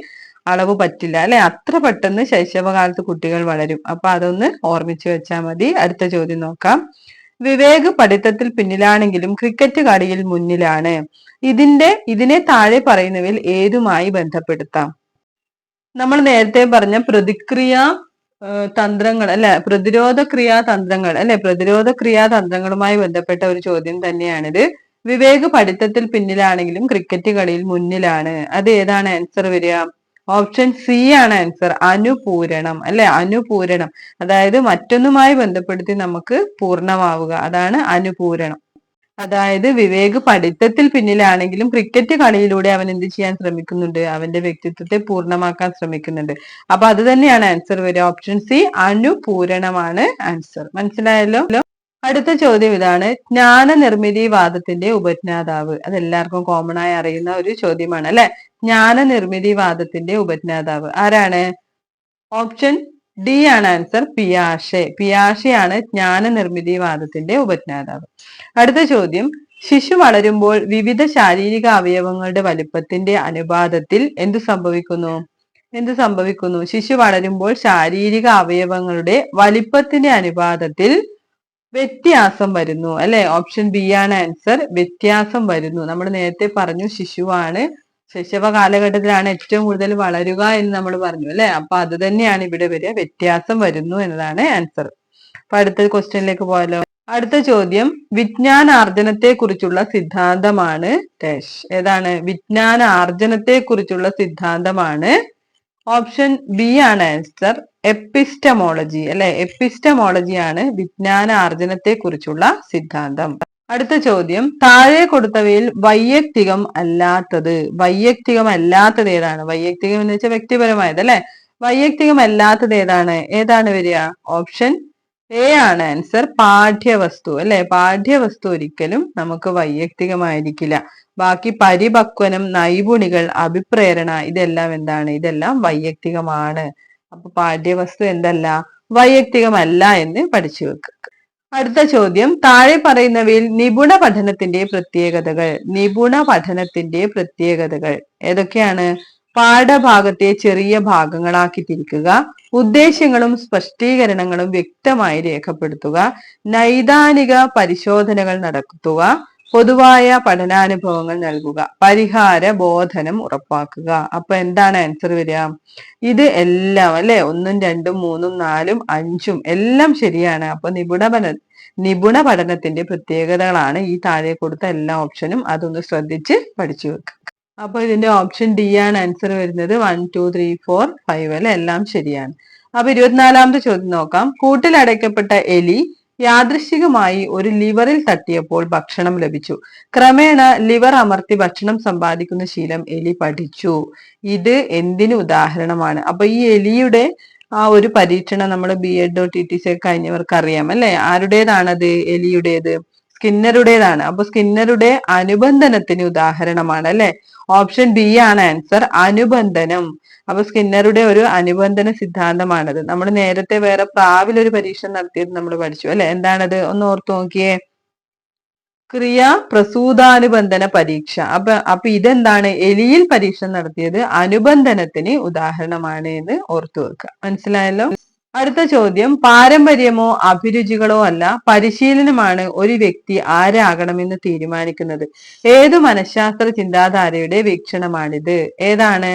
അളവ് പറ്റില്ല. അല്ലെ? അത്ര പെട്ടെന്ന് ശൈശവകാലത്ത് കുട്ടികൾ വളരും. അപ്പൊ അതൊന്ന് ഓർമ്മിച്ചു വെച്ചാൽ മതി. അടുത്ത ചോദ്യം നോക്കാം. വിവേക് പഠിത്തത്തിൽ പിന്നിലാണെങ്കിലും ക്രിക്കറ്റ് കളിയിൽ മുന്നിലാണ്. ഇതിന്റെ ഇതിനെ താഴെ പറയുന്നവയിൽ ഏതുമായി ബന്ധപ്പെടുത്താം? നമ്മൾ നേരത്തെ പറഞ്ഞ പ്രതിക്രിയ തന്ത്രങ്ങൾ അല്ലെ പ്രതിരോധ ക്രിയാ തന്ത്രങ്ങൾ അല്ലെ? പ്രതിരോധ ക്രിയാ തന്ത്രങ്ങളുമായി ബന്ധപ്പെട്ട ഒരു ചോദ്യം തന്നെയാണിത്. വിവേക് പഠിത്തത്തിൽ പിന്നിലാണെങ്കിലും ക്രിക്കറ്റ് കളിയിൽ മുന്നിലാണ്. അത് ഏതാണ് ആൻസർ വരിക? ഓപ്ഷൻ സി ആണ് ആൻസർ അനുപൂരണം അല്ലെ? അനുപൂരണം. അതായത് മറ്റൊന്നുമായി ബന്ധപ്പെടുത്തി നമുക്ക് പൂർണമാവുക. അതാണ് അനുപൂരണം. അതായത് വിവേക് പഠിത്തത്തിൽ പിന്നിലാണെങ്കിലും ക്രിക്കറ്റ് കളിയിലൂടെ അവൻ എന്ത് ചെയ്യാൻ ശ്രമിക്കുന്നുണ്ട്? അവന്റെ വ്യക്തിത്വത്തെ പൂർണമാക്കാൻ ശ്രമിക്കുന്നുണ്ട്. അപ്പൊ അത് തന്നെയാണ് ആൻസർ വരിക. ഓപ്ഷൻ സി അനുപൂരണമാണ് ആൻസർ മനസ്സിലായല്ലോ? അടുത്ത ചോദ്യം ഇതാണ്. ജ്ഞാന നിർമ്മിതി വാദത്തിന്റെ ഉപജ്ഞാതാവ്. അതെല്ലാവർക്കും കോമൺ ആയി അറിയുന്ന ഒരു ചോദ്യമാണ് അല്ലെ? ജ്ഞാന നിർമ്മിതി വാദത്തിന്റെ ഉപജ്ഞാതാവ് ആരാണ്? ഓപ്ഷൻ ഡി ആണ് ആൻസർ പിയാഷെ. പിയാഷെയാണ് ജ്ഞാന നിർമ്മിതിവാദത്തിന്റെ ഉപജ്ഞാതാവ്. അടുത്ത ചോദ്യം ശിശു വളരുമ്പോൾ വിവിധ ശാരീരിക അവയവങ്ങളുടെ വലിപ്പത്തിന്റെ അനുപാതത്തിൽ എന്തു സംഭവിക്കുന്നു? എന്ത് സംഭവിക്കുന്നു? ശിശു വളരുമ്പോൾ ശാരീരിക അവയവങ്ങളുടെ വലിപ്പത്തിന്റെ അനുപാതത്തിൽ വ്യത്യാസം വരുന്നു അല്ലെ? ഓപ്ഷൻ ബി ആണ് ആൻസർ വ്യത്യാസം വരുന്നു. നമ്മൾ നേരത്തെ പറഞ്ഞു ശിശുവാണ്. ശൈശവ കാലഘട്ടത്തിലാണ് ഏറ്റവും കൂടുതൽ വളരുക എന്ന് നമ്മൾ പറഞ്ഞു അല്ലെ? അപ്പൊ അത് തന്നെയാണ് ഇവിടെ വരിക. വ്യത്യാസം വരുന്നു എന്നതാണ് ആൻസർ അപ്പൊ അടുത്ത ക്വസ്റ്റ്യനിലേക്ക് പോയാലോ. അടുത്ത ചോദ്യം വിജ്ഞാനാർജനത്തെ കുറിച്ചുള്ള സിദ്ധാന്തമാണ് ഡാഷ് ഏതാണ്? വിജ്ഞാനാർജനത്തെ കുറിച്ചുള്ള സിദ്ധാന്തമാണ് ഓപ്ഷൻ ബി ആണ് ആൻസർ എപ്പിസ്റ്റമോളജി അല്ലെ? എപ്പിസ്റ്റമോളജി ആണ് വിജ്ഞാന ആർജനത്തെ കുറിച്ചുള്ള സിദ്ധാന്തം. അടുത്ത ചോദ്യം. താഴെ കൊടുത്തവയിൽ വൈയക്തികം അല്ലാത്തത്. വൈയക്തികം അല്ലാത്തത് ഏതാണ്? വൈയക്തികം എന്ന് വെച്ചാൽ വ്യക്തിപരമായത് അല്ലെ? വൈയക്തികം അല്ലാത്തത് ഏതാണ്? ഏതാണ് വരിക? ഓപ്ഷൻ എ ആണ് ആൻസർ പാഠ്യവസ്തു. അല്ലെ? പാഠ്യവസ്തു ഒരിക്കലും നമുക്ക് വൈയക്തികമായിരിക്കില്ല. ബാക്കി പരിപക്വനം നൈപുണികൾ അഭിപ്രേരണ ഇതെല്ലാം എന്താണ്? ഇതെല്ലാം വൈയക്തികമാണ്. അപ്പൊ പാഠ്യവസ്തു എന്തല്ല? വൈയക്തികമല്ല എന്ന് പഠിച്ചു വെക്കുക അടുത്ത ചോദ്യം. താഴെ പറയുന്നവയിൽ നിപുണ പഠനത്തിന്റെ പ്രത്യേകതകൾ. നിപുണ പഠനത്തിന്റെ പ്രത്യേകതകൾ ഏതൊക്കെയാണ്? പാഠഭാഗത്തെ ചെറിയ ഭാഗങ്ങളാക്കി തിരിക്കുക ഉദ്ദേശ്യങ്ങളും സ്പഷ്ടീകരണങ്ങളും വ്യക്തമായി രേഖപ്പെടുത്തുക. നൈതാനിക പരിശോധനകൾ നടത്തുക. പൊതുവായ പഠനാനുഭവങ്ങൾ നൽകുക. പരിഹാര ബോധനം ഉറപ്പാക്കുക. അപ്പൊ എന്താണ് ആൻസർ വരിക? ഇത് എല്ലാം അല്ലെ? ഒന്നും രണ്ടും മൂന്നും നാലും അഞ്ചും എല്ലാം ശരിയാണ്. അപ്പൊ നിപുണ പഠന നിപുണ പഠനത്തിന്റെ പ്രത്യേകതകളാണ് ഈ താഴെ കൊടുത്ത എല്ലാ ഓപ്ഷനും അതൊന്ന് ശ്രദ്ധിച്ച് പഠിച്ചു വെക്കുക അപ്പൊ ഇതിന്റെ ഓപ്ഷൻ ഡി ആണ് ആൻസർ വരുന്നത്. One two three four five അല്ലെ? എല്ലാം ശരിയാണ്. അപ്പൊ ഇരുപത്തിനാലാമത്തെ ചോദ്യം നോക്കാം. കൂട്ടിലടയ്ക്കപ്പെട്ട എലി യാദൃശികമായി ഒരു ലിവറിൽ തട്ടിയപ്പോൾ ഭക്ഷണം ലഭിച്ചു. ക്രമേണ ലിവർ അമർത്തി ഭക്ഷണം സമ്പാദിക്കുന്ന ശീലം എലി പഠിച്ചു. ഇത് എന്തിനു ഉദാഹരണമാണ്? അപ്പൊ ഈ എലിയുടെ ആ ഒരു പരീക്ഷണം നമ്മൾ ബി എഡോ ടി ടി സി കഴിഞ്ഞവർക്ക് അറിയാം അല്ലെ? ആരുടേതാണത്? എലിയുടേത്? സ്കിന്നറുടേതാണ്. അപ്പൊ സ്കിന്നറുടെ അനുബന്ധനത്തിന് ഉദാഹരണമാണ് അല്ലെ? ഓപ്ഷൻ ബി ആണ് ആൻസർ അനുബന്ധനം. അപ്പൊ സ്കിന്നറുടെ ഒരു അനുബന്ധന സിദ്ധാന്തമാണത്. നമ്മൾ നേരത്തെ വേറെ പ്രാവിൽ ഒരു പരീക്ഷണം നടത്തിയത് നമ്മൾ പഠിച്ചു. അല്ലെ? എന്താണത്? ഒന്ന് ഓർത്തു നോക്കിയേ. ക്രിയ പ്രസൂതാനുബന്ധന പരീക്ഷ. അപ്പൊ അപ്പൊ ഇതെന്താണ്? എലിയിൽ പരീക്ഷണം നടത്തിയത് അനുബന്ധനത്തിന് ഉദാഹരണമാണ് എന്ന് ഓർത്തു വെക്കുക. മനസ്സിലായല്ലോ? അടുത്ത ചോദ്യം. പാരമ്പര്യമോ അഭിരുചികളോ അല്ല പരിശീലനമാണ് ഒരു വ്യക്തി ആരാകണമെന്ന് തീരുമാനിക്കുന്നത്. ഏതു മനഃശാസ്ത്ര ചിന്താധാരയുടെ വീക്ഷണമാണിത്? ഏതാണ്?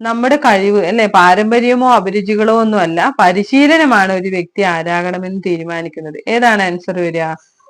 നമ്മുടെ കഴിവ് അല്ലെ? പാരമ്പര്യമോ അഭിരുചികളോ ഒന്നും അല്ല പരിശീലനമാണ് ഒരു വ്യക്തി ആരാകണമെന്ന് തീരുമാനിക്കുന്നത്. ഏതാണ് ആൻസർ വരിക?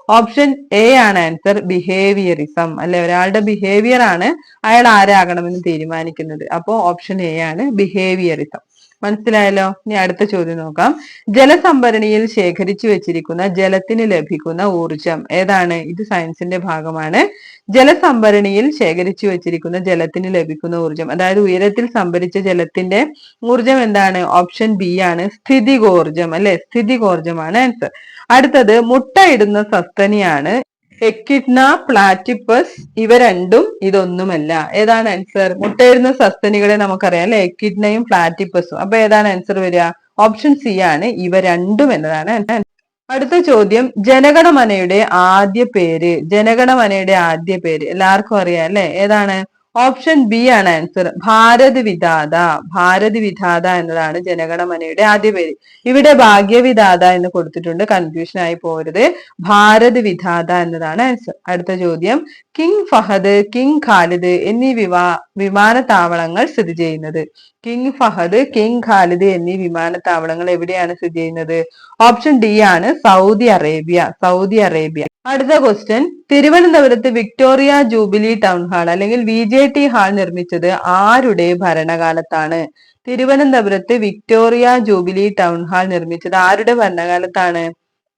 ഓപ്ഷൻ എ ആണ് ആൻസർ ബിഹേവിയറിസം അല്ലെ? ഒരാളുടെ ബിഹേവിയർ ആണ് അയാൾ ആരാകണമെന്ന് തീരുമാനിക്കുന്നത്. അപ്പോ ഓപ്ഷൻ എ ആണ് ബിഹേവിയറിസം മനസ്സിലായല്ലോ? ഇനി അടുത്ത ചോദ്യം നോക്കാം. ജലസംഭരണിയിൽ ശേഖരിച്ചു വെച്ചിരിക്കുന്ന ജലത്തിന് ലഭിക്കുന്ന ഊർജം ഏതാണ്? ഇത് സയൻസിന്റെ ഭാഗമാണ്. ജലസംഭരണിയിൽ ശേഖരിച്ചു വെച്ചിരിക്കുന്ന ജലത്തിന് ലഭിക്കുന്ന ഊർജം അതായത് ഉയരത്തിൽ സംഭരിച്ച ജലത്തിന്റെ ഊർജം എന്താണ്? ഓപ്ഷൻ ബി ആണ് സ്ഥിതികോർജം അല്ലെ? സ്ഥിതികോർജമാണ് ആൻസർ. അടുത്തത് മുട്ടയിടുന്ന സസ്തനിയാണ്. എക്കിഡ്ന പ്ലാറ്റിപ്പസ് ഇവ രണ്ടും ഇതൊന്നുമല്ല. ഏതാണ് ആൻസർ മുട്ടയിടുന്ന സസ്തനികളെ നമുക്കറിയാം അല്ലെ? എക്കിഡ്നയും പ്ലാറ്റിപ്പസും. അപ്പൊ ഏതാണ് ആൻസർ വരിക? ഓപ്ഷൻ സി ആണ് ഇവ രണ്ടും എന്നതാണ് അടുത്ത ചോദ്യം ജനഗണമനയുടെ ആദ്യ പേര്. ജനഗണമനയുടെ ആദ്യ പേര്. എല്ലാവർക്കും അറിയാം അല്ലെ? ഏതാണ്? ഓപ്ഷൻ ബി ആണ് ആൻസർ ഭാരത് വിധാത. ഭാരത് വിധാത എന്നതാണ് ജനഗണമനയുടെ ആദ്യ പേര്. ഇവിടെ ഭാഗ്യവിധാത എന്ന് കൊടുത്തിട്ടുണ്ട്. കൺഫ്യൂഷൻ ആയി പോരുത് ഭാരത് വിധാത എന്നതാണ് ആൻസർ അടുത്ത ചോദ്യം. കിങ് ഫഹദ് കിങ് ഖാലിദ് എന്നീ വിവാ വിമാനത്താവളങ്ങൾ സ്ഥിതി ചെയ്യുന്നത്. കിങ് ഫഹദ് കിങ് ഖാലിദ് എന്നീ വിമാനത്താവളങ്ങൾ എവിടെയാണ് സ്ഥിതി ചെയ്യുന്നത്? ഓപ്ഷൻ ഡി ആണ് സൗദി അറേബ്യ. Saudi Arabia. അടുത്ത ക്വസ്റ്റ്യൻ തിരുവനന്തപുരത്ത് വിക്ടോറിയ ജൂബിലി ടൗൺ ഹാൾ അല്ലെങ്കിൽ വി ജെ ടി ഹാൾ നിർമ്മിച്ചത് ആരുടെ ഭരണകാലത്താണ്? തിരുവനന്തപുരത്ത് വിക്ടോറിയ ജൂബിലി ടൗൺ ഹാൾ നിർമ്മിച്ചത് ആരുടെ ഭരണകാലത്താണ്?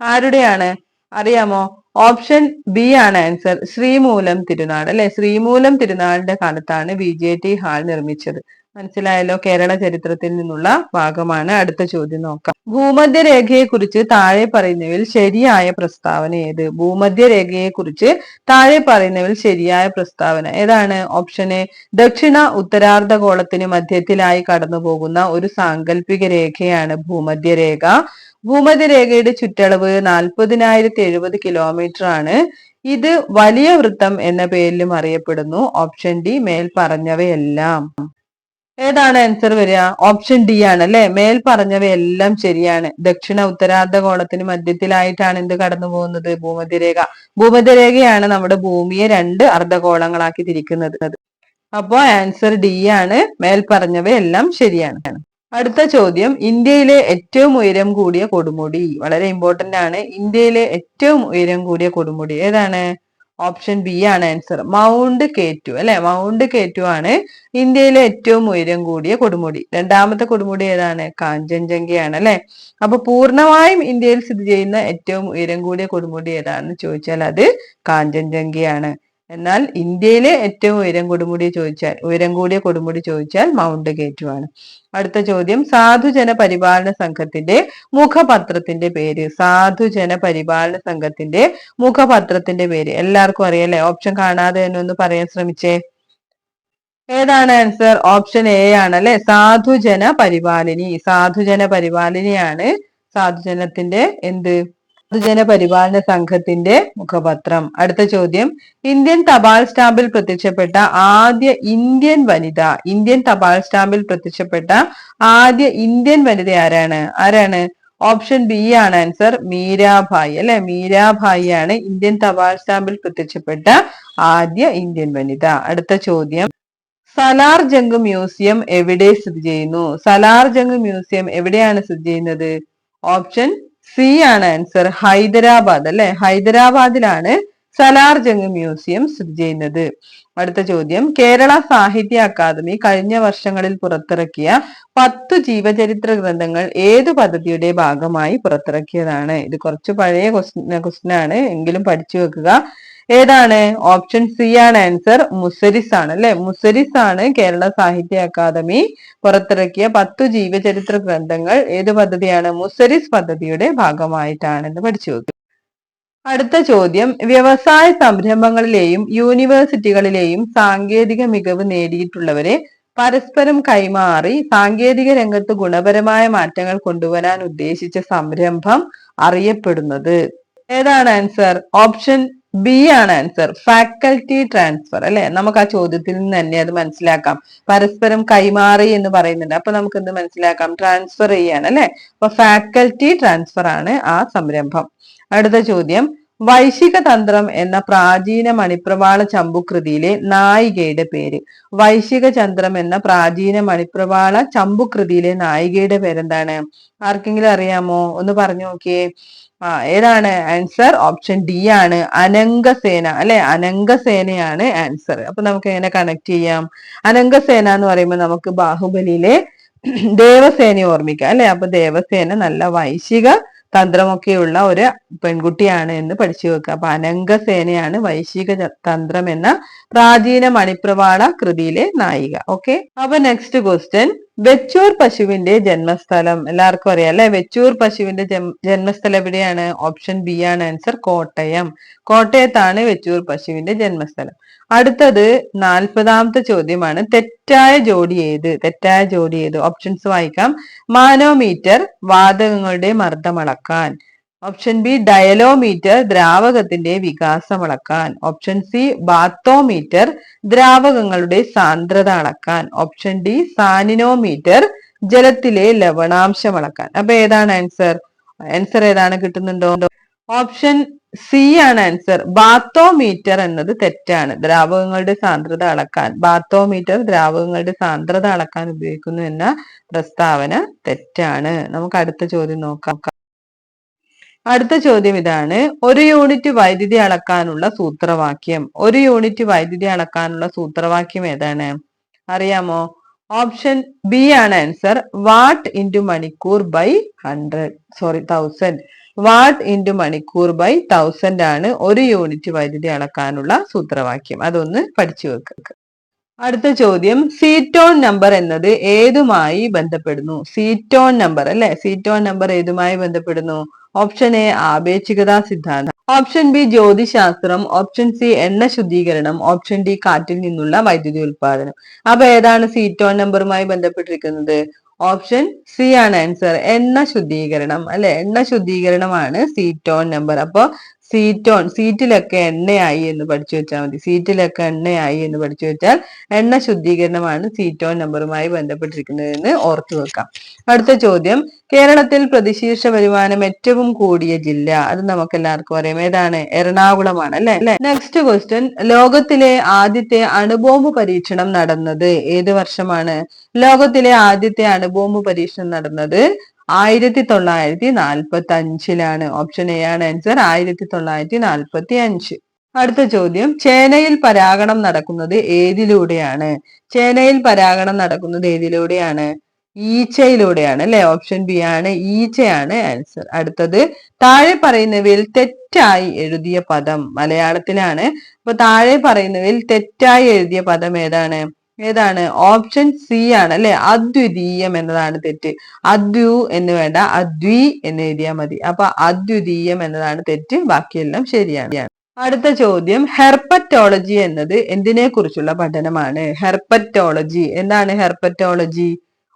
ആരുടെയാണ്? അറിയാമോ? ഓപ്ഷൻ ബി ആണ് ആൻസർ. ശ്രീമൂലം തിരുനാൾ അല്ലെ? ശ്രീമൂലം തിരുനാളിന്റെ കാലത്താണ് വി ജെ ടി ഹാൾ നിർമ്മിച്ചത്. മനസ്സിലായല്ലോ കേരള ചരിത്രത്തിൽ നിന്നുള്ള ഭാഗമാണ്. അടുത്ത ചോദ്യം നോക്കാം. ഭൂമധ്യരേഖയെ കുറിച്ച് താഴെ പറയുന്നവയിൽ ശരിയായ പ്രസ്താവന ഏത്? ഭൂമധ്യരേഖയെ കുറിച്ച് താഴെ പറയുന്നവയിൽ ശരിയായ പ്രസ്താവന ഏതാണ്? ഓപ്ഷൻ എ ദക്ഷിണ ഉത്തരാർദ്ധഗോളത്തിന് മധ്യത്തിലായി കടന്നു പോകുന്ന ഒരു സാങ്കല്പിക രേഖയാണ് ഭൂമധ്യരേഖ. ഭൂമധ്യരേഖയുടെ ചുറ്റളവ് നാൽപ്പതിനായിരത്തി എഴുപത് കിലോമീറ്റർ ആണ് ഇത് വലിയ വൃത്തം എന്ന പേരിലും അറിയപ്പെടുന്നു. ഓപ്ഷൻ ഡി മേൽ പറഞ്ഞവയെല്ലാം ഏതാണ് ആൻസർ വരിക? ഓപ്ഷൻ ഡി ആണ് അല്ലെ? മേൽ പറഞ്ഞവയെല്ലാം ശരിയാണ്. ദക്ഷിണ ഉത്തരാർദ്ധഗോളത്തിന് മധ്യത്തിലായിട്ടാണ് എന്ത് കടന്നു പോകുന്നത്? ഭൂമധ്യരേഖ. ഭൂമധ്യരേഖയാണ് നമ്മുടെ ഭൂമിയെ രണ്ട് അർദ്ധഗോളങ്ങളാക്കി തിരിക്കുന്നത്. അപ്പോ ആൻസർ ഡി ആണ്. മേൽ പറഞ്ഞവയെല്ലാം ശരിയാണ്. അടുത്ത ചോദ്യം. ഇന്ത്യയിലെ ഏറ്റവും ഉയരം കൂടിയ കൊടുമുടി. വളരെ ഇമ്പോർട്ടന്റ് ആണ്. ഇന്ത്യയിലെ ഏറ്റവും ഉയരം കൂടിയ കൊടുമുടി. ഏതാണ്? ഓപ്ഷൻ ബി ആണ് ആൻസർ മൗണ്ട് കേറ്റു അല്ലെ? മൗണ്ട് കേറ്റു ആണ് ഇന്ത്യയിലെ ഏറ്റവും ഉയരം കൂടിയ കൊടുമുടി. രണ്ടാമത്തെ കൊടുമുടി ഏതാണ്? കാഞ്ചൻജംഗയാണ് അല്ലെ? അപ്പൊ പൂർണമായും ഇന്ത്യയിൽ സ്ഥിതി ചെയ്യുന്ന ഏറ്റവും ഉയരം കൂടിയ കൊടുമുടി ഏതാണെന്ന് ചോദിച്ചാൽ അത് കാഞ്ചൻജംഗയാണ് എന്നാൽ ഇന്ത്യയിലെ ഏറ്റവും ഉയരം കൊടുമുടി ചോദിച്ചാൽ ഉയരം കൂടിയ കൊടുമുടി ചോദിച്ചാൽ മൗണ്ട് ഗേറ്റു ആണ്. അടുത്ത ചോദ്യം സാധുജന പരിപാലന സംഘത്തിന്റെ മുഖപത്രത്തിന്റെ പേര്. സാധുജന പരിപാലന സംഘത്തിന്റെ മുഖപത്രത്തിന്റെ പേര്. എല്ലാവർക്കും അറിയാലേ ഓപ്ഷൻ കാണാതെ തന്നെ ഒന്ന് പറയാൻ ശ്രമിച്ചേ. ഏതാണ് ആൻസർ ഓപ്ഷൻ എ ആണ് അല്ലെ? സാധുജന പരിപാലിനി സാധുജന പരിപാലിനിയാണ് സാധുജനത്തിന്റെ എന്ത്? പൊതുജന പരിപാലന സംഘത്തിന്റെ മുഖപത്രം. അടുത്ത ചോദ്യം. ഇന്ത്യൻ തപാൽ സ്റ്റാമ്പിൽ പ്രത്യക്ഷപ്പെട്ട ആദ്യ ഇന്ത്യൻ വനിത ഇന്ത്യൻ തപാൽ സ്റ്റാമ്പിൽ പ്രത്യക്ഷപ്പെട്ട ആദ്യ ഇന്ത്യൻ വനിത ആരാണ്? ആരാണ്? ഓപ്ഷൻ ബി ആണ് ആൻസർ മീരാഭായി. അല്ലെ? മീരാഭായി ആണ് ഇന്ത്യൻ തപാൽ സ്റ്റാമ്പിൽ പ്രത്യക്ഷപ്പെട്ട ആദ്യ ഇന്ത്യൻ വനിത. അടുത്ത ചോദ്യം. സലാർ ജംഗ് മ്യൂസിയം എവിടെ സ്ഥിതി ചെയ്യുന്നു? സലാർ ജംഗ് മ്യൂസിയം എവിടെയാണ് സ്ഥിതി ചെയ്യുന്നത്? ഓപ്ഷൻ സി ആണ് ആൻസർ ഹൈദരാബാദ് അല്ലെ? ഹൈദരാബാദിലാണ് സലാർ ജംഗ് മ്യൂസിയം സ്ഥിതി ചെയ്യുന്നത്. അടുത്ത ചോദ്യം. കേരള സാഹിത്യ അക്കാദമി കഴിഞ്ഞ വർഷങ്ങളിൽ പുറത്തിറക്കിയ പത്ത് ജീവചരിത്ര ഗ്രന്ഥങ്ങൾ ഏതു പദ്ധതിയുടെ ഭാഗമായി പുറത്തിറക്കിയതാണ്? ഇത് കുറച്ച് പഴയ ക്വസ്റ്റ്യൻ ആണ്. എങ്കിലും പഠിച്ചു വെക്കുക. ഏതാണ്? ഓപ്ഷൻ സി ആണ് ആൻസർ മുസരിസ് ആണ് അല്ലെ? മുസരിസ് ആണ് കേരള സാഹിത്യ അക്കാദമി പുറത്തിറക്കിയ പത്തു ജീവചരിത്ര ഗ്രന്ഥങ്ങൾ. ഏത് പദ്ധതിയാണ്? മുസരിസ് പദ്ധതിയുടെ ഭാഗമായിട്ടാണെന്ന് പഠിച്ചു വെക്കുക അടുത്ത ചോദ്യം. വ്യവസായ സംരംഭങ്ങളിലെയും യൂണിവേഴ്സിറ്റികളിലെയും സാങ്കേതിക മികവ് നേടിയിട്ടുള്ളവരെ പരസ്പരം കൈമാറി സാങ്കേതിക രംഗത്ത് ഗുണപരമായ മാറ്റങ്ങൾ കൊണ്ടുവരാൻ ഉദ്ദേശിച്ച സംരംഭം അറിയപ്പെടുന്നത്. ഏതാണ് ആൻസർ ഓപ്ഷൻ ബി ആണ് ആൻസർ ഫാക്കൽറ്റി ട്രാൻസ്ഫർ അല്ലെ? നമുക്ക് ആ ചോദ്യത്തിൽ നിന്ന് തന്നെ അത് മനസ്സിലാക്കാം. പരസ്പരം കൈമാറി എന്ന് പറയുന്നുണ്ട്. അപ്പൊ നമുക്ക് എന്ത് മനസ്സിലാക്കാം? ട്രാൻസ്ഫർ ചെയ്യാണ് അല്ലെ? അപ്പൊ ഫാക്കൽറ്റി ട്രാൻസ്ഫർ ആണ് ആ സംരംഭം. അടുത്ത ചോദ്യം. വൈശിക തന്ത്രം എന്ന പ്രാചീന മണിപ്രവാള ചമ്പുകൃതിയിലെ നായികയുടെ പേര്. വൈശിക ചന്ദ്രം എന്ന പ്രാചീന മണിപ്രവാള ചമ്പുകൃതിയിലെ നായികയുടെ പേരെന്താണ്? ആർക്കെങ്കിലും അറിയാമോ? ഒന്ന് പറഞ്ഞു നോക്കിയേ. ആ ഏതാണ്? ആൻസർ ഓപ്ഷൻ ഡി ആണ്. അനങ്കസേന അല്ലെ? അനങ്കസേനയാണ് ആൻസർ അപ്പൊ നമുക്ക് എങ്ങനെ കണക്ട് ചെയ്യാം? അനങ്കസേന എന്ന് പറയുമ്പോൾ നമുക്ക് ബാഹുബലിയിലെ ദേവസേനയെ ഓർമ്മിക്കാം അല്ലെ? അപ്പൊ ദേവസേന നല്ല വൈശിക തന്ത്രമൊക്കെയുള്ള ഒരു പെൺകുട്ടിയാണ് എന്ന് പഠിച്ചു വെക്കുക. അപ്പൊ അനംഗസേനയാണ് വൈശിക തന്ത്രം എന്ന പ്രാചീന മണിപ്രവാള കൃതിയിലെ നായിക. ഓക്കെ അപ്പൊ നെക്സ്റ്റ് ക്വസ്റ്റ്യൻ വെച്ചൂർ പശുവിന്റെ ജന്മസ്ഥലം. എല്ലാവർക്കും അറിയാം അല്ലെ? വെച്ചൂർ പശുവിന്റെ ജന്മസ്ഥലം എവിടെയാണ്? ഓപ്ഷൻ ബി ആണ്. ആൻസർ കോട്ടയം. കോട്ടയത്താണ് വെച്ചൂർ പശുവിന്റെ ജന്മസ്ഥലം. അടുത്തത് നാൽപ്പതാമത്തെ ചോദ്യമാണ്. തെറ്റായ ജോഡി ഏത്? തെറ്റായ ജോഡി ഏത്? ഓപ്ഷൻസ് വായിക്കാം. മാനോമീറ്റർ വാതകങ്ങളുടെ മർദ്ദം അളക്കാൻ ഓപ്ഷൻ ബി ഡയലോമീറ്റർ ദ്രാവകത്തിന്റെ വികാസം അളക്കാൻ ഓപ്ഷൻ സി ബാത്തോമീറ്റർ ദ്രാവകങ്ങളുടെ സാന്ദ്രത അളക്കാൻ. ഓപ്ഷൻ ഡി സാനിനോമീറ്റർ ജലത്തിലെ ലവണാംശം അളക്കാൻ. അപ്പൊ ഏതാണ് ആൻസർ ആൻസർ ഏതാണ്? കിട്ടുന്നുണ്ടോ? ഓപ്ഷൻ സി ആണ് ആൻസർ ബാത്തോമീറ്റർ എന്നത് തെറ്റാണ്. ദ്രാവകങ്ങളുടെ സാന്ദ്രത അളക്കാൻ. ബാത്തോമീറ്റർ ദ്രാവകങ്ങളുടെ സാന്ദ്രത അളക്കാൻ ഉപയോഗിക്കുന്നു എന്ന പ്രസ്താവന തെറ്റാണ്. നമുക്ക് അടുത്ത ചോദ്യം നോക്കാം. അടുത്ത ചോദ്യം ഇതാണ്. ഒരു യൂണിറ്റ് വൈദ്യുതി അളക്കാനുള്ള സൂത്രവാക്യം. ഒരു യൂണിറ്റ് വൈദ്യുതി അളക്കാനുള്ള സൂത്രവാക്യം ഏതാണ്? അറിയാമോ? ഓപ്ഷൻ ബി ആണ് ആൻസർ വാട്ട് ഇന്റു മണിക്കൂർ by hundred sorry thousand watt into മണിക്കൂർ ബൈ തൗസൻഡ് ആണ് ഒരു യൂണിറ്റ് വൈദ്യുതി അളക്കാനുള്ള സൂത്രവാക്യം. അതൊന്ന് പഠിച്ചു വെക്കുക അടുത്ത ചോദ്യം സീറ്റോൺ നമ്പർ എന്നത് ഏതുമായി ബന്ധപ്പെടുന്നു? സീറ്റോൺ നമ്പർ അല്ലെ? സീറ്റോൺ നമ്പർ ഏതുമായി ബന്ധപ്പെടുന്നു? ഓപ്ഷൻ എ ആപേക്ഷികതാ സിദ്ധാന്തം. ഓപ്ഷൻ ബി ജ്യോതിശാസ്ത്രം. ഓപ്ഷൻ സി എണ്ണ ശുദ്ധീകരണം. ഓപ്ഷൻ ഡി കാറ്റിൽ നിന്നുള്ള വൈദ്യുതി ഉൽപാദനം അപ്പൊ ഏതാണ് സീറ്റോൺ നമ്പറുമായി ബന്ധപ്പെട്ടിരിക്കുന്നത്? ഓപ്ഷൻ സി ആണ് ആൻസർ എണ്ണ ശുദ്ധീകരണം. അല്ലെ? എണ്ണ ശുദ്ധീകരണമാണ് സീറ്റോൺ നമ്പർ അപ്പൊ സീറ്റോൺ സീറ്റിലൊക്കെ എണ്ണയായി എന്ന് പഠിച്ചു വെച്ചാൽ മതി. സീറ്റിലൊക്കെ എണ്ണയായി എന്ന് പഠിച്ചു വെച്ചാൽ എണ്ണ ശുദ്ധീകരണമാണ് സീറ്റോൺ നമ്പറുമായി ബന്ധപ്പെട്ടിരിക്കുന്നതെന്ന് ഓർത്തു വെക്കാം. അടുത്ത ചോദ്യം. കേരളത്തിൽ പ്രതിശീർഷ വരുമാനം ഏറ്റവും കൂടിയ ജില്ല. അത് നമുക്ക് എല്ലാവർക്കും അറിയാം. ഏതാണ്? എറണാകുളമാണ് അല്ലെ? നെക്സ്റ്റ് ക്വസ്റ്റ്യൻ ലോകത്തിലെ ആദ്യത്തെ അണുബോംബ് പരീക്ഷണം നടന്നത് ഏത് വർഷമാണ്? ലോകത്തിലെ ആദ്യത്തെ അണുബോംബ് പരീക്ഷണം നടന്നത് ആയിരത്തി തൊള്ളായിരത്തി നാൽപ്പത്തി അഞ്ചിലാണ് ഓപ്ഷൻ എ ആണ് ആൻസർ ആയിരത്തി തൊള്ളായിരത്തി നാൽപ്പത്തി അഞ്ച് അടുത്ത ചോദ്യം. ചേനയിൽ പരാഗണം നടക്കുന്നത് ഏതിലൂടെയാണ്? ചേനയിൽ പരാഗണം നടക്കുന്നത് ഏതിലൂടെയാണ്? ഈച്ചയിലൂടെയാണ് അല്ലെ? ഓപ്ഷൻ ബി ആണ്. ഈച്ചയാണ് ആൻസർ അടുത്തത്. താഴെ പറയുന്നവയിൽ തെറ്റായി എഴുതിയ പദം മലയാളത്തിലാണ്. അപ്പൊ താഴെ പറയുന്നവയിൽ തെറ്റായി എഴുതിയ പദം ഏതാണ്? ഏതാണ്? ഓപ്ഷൻ സി ആണ് അല്ലെ? അദ്വിതീയം എന്നതാണ് തെറ്റ്. അദ്വു എന്ന് വേണ്ട അദ്വി എന്ന് എഴുതിയാൽ മതി. അപ്പൊ അദ്വിതീയം എന്നതാണ് തെറ്റ്. ബാക്കിയെല്ലാം ശരിയാണ്. അടുത്ത ചോദ്യം ഹെർപ്പറ്റോളജി എന്നത് എന്തിനെ കുറിച്ചുള്ള പഠനമാണ്? ഹെർപ്പറ്റോളജി എന്താണ് ഹെർപ്പറ്റോളജി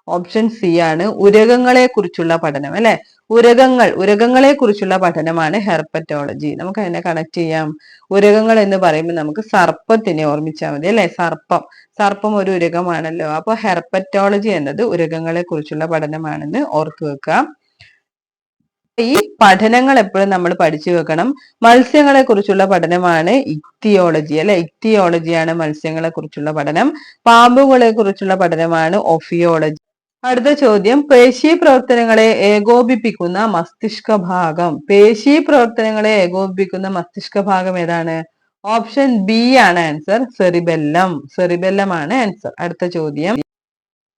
ഓപ്ഷൻ സി ആണ്. ഉരകങ്ങളെ കുറിച്ചുള്ള പഠനം അല്ലെ? ഉരകങ്ങൾ ഉരകങ്ങളെ കുറിച്ചുള്ള പഠനമാണ് ഹെർപ്പറ്റോളജി. നമുക്ക് അതിനെ കണക്ട് ചെയ്യാം. ഉരകങ്ങൾ എന്ന് പറയുമ്പോൾ നമുക്ക് സർപ്പത്തിനെ ഓർമ്മിച്ചാൽ മതി അല്ലെ? സർപ്പം. സർപ്പം ഒരു ഉരകമാണല്ലോ. അപ്പൊ ഹെർപ്പറ്റോളജി എന്നത് ഉരകങ്ങളെ കുറിച്ചുള്ള പഠനമാണെന്ന് ഓർത്തു വെക്കുക. ഈ പഠനങ്ങൾ എപ്പോഴും നമ്മൾ പഠിച്ചു വെക്കണം. മത്സ്യങ്ങളെ കുറിച്ചുള്ള പഠനമാണ് ഇക്തിയോളജി അല്ലെ? ഇക്തിയോളജിയാണ് മത്സ്യങ്ങളെ കുറിച്ചുള്ള പഠനം. പാമ്പുകളെ കുറിച്ചുള്ള പഠനമാണ് ഒഫിയോളജി. അടുത്ത ചോദ്യം. പേശി പ്രവർത്തനങ്ങളെ ഏകോപിപ്പിക്കുന്ന മസ്തിഷ്ക ഭാഗം. പേശി പ്രവർത്തനങ്ങളെ ഏകോപിപ്പിക്കുന്ന മസ്തിഷ്ക ഭാഗം ഏതാണ്? ഓപ്ഷൻ ബി ആണ് ആൻസർ. സെറിബെല്ലം. സെറിബെല്ലം ആണ് ആൻസർ. അടുത്ത ചോദ്യം.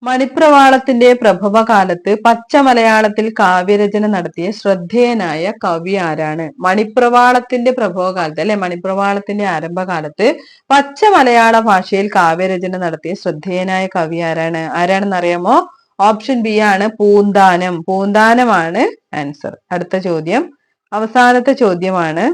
മണിപ്രവാളത്തിന്റെ പ്രഭവകാലത്ത് പച്ച മലയാളത്തിൽ കാവ്യരചന നടത്തിയ ശ്രദ്ധേയനായ കവി ആരാണ്? മണിപ്രവാളത്തിന്റെ പ്രഭവകാലത്ത് അല്ലെ മണിപ്രവാളത്തിന്റെ ആരംഭകാലത്ത് പച്ച മലയാള ഭാഷയിൽ കാവ്യരചന നടത്തിയ ശ്രദ്ധേയനായ കവി ആരാണ്? ആരാണെന്ന് അറിയാമോ ഓപ്ഷൻ ബി ആണ് പൂന്താനം. പൂന്താനമാണ് ആൻസർ അടുത്ത ചോദ്യം. അവസാനത്തെ ചോദ്യമാണ്.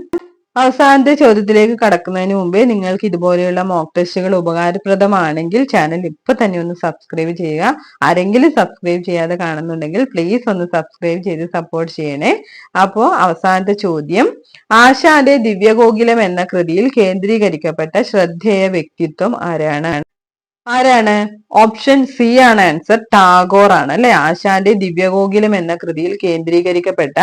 അവസാനത്തെ ചോദ്യത്തിലേക്ക് കടക്കുന്നതിന് മുമ്പേ നിങ്ങൾക്ക് ഇതുപോലെയുള്ള മോക്ക് ടെസ്റ്റുകൾ ഉപകാരപ്രദമാണെങ്കിൽ ചാനൽ ഇപ്പൊ തന്നെ ഒന്ന് സബ്സ്ക്രൈബ് ചെയ്യുക. ആരെങ്കിലും സബ്സ്ക്രൈബ് ചെയ്യാതെ കാണുന്നുണ്ടെങ്കിൽ പ്ലീസ് ഒന്ന് സബ്സ്ക്രൈബ് ചെയ്ത് സപ്പോർട്ട് ചെയ്യണേ. അപ്പോ അവസാനത്തെ ചോദ്യം. ആശാന്റെ ദിവ്യഗോകുലം എന്ന കൃതിയിൽ കേന്ദ്രീകരിക്കപ്പെട്ട ശ്രദ്ധേയ വ്യക്തിത്വം ആരാണ്? ആരാണ്? ഓപ്ഷൻ സി ആണ് ആൻസർ ടാഗോർ ആണ് അല്ലെ? ആശാന്റെ ദിവ്യഗോകുലം എന്ന കൃതിയിൽ കേന്ദ്രീകരിക്കപ്പെട്ട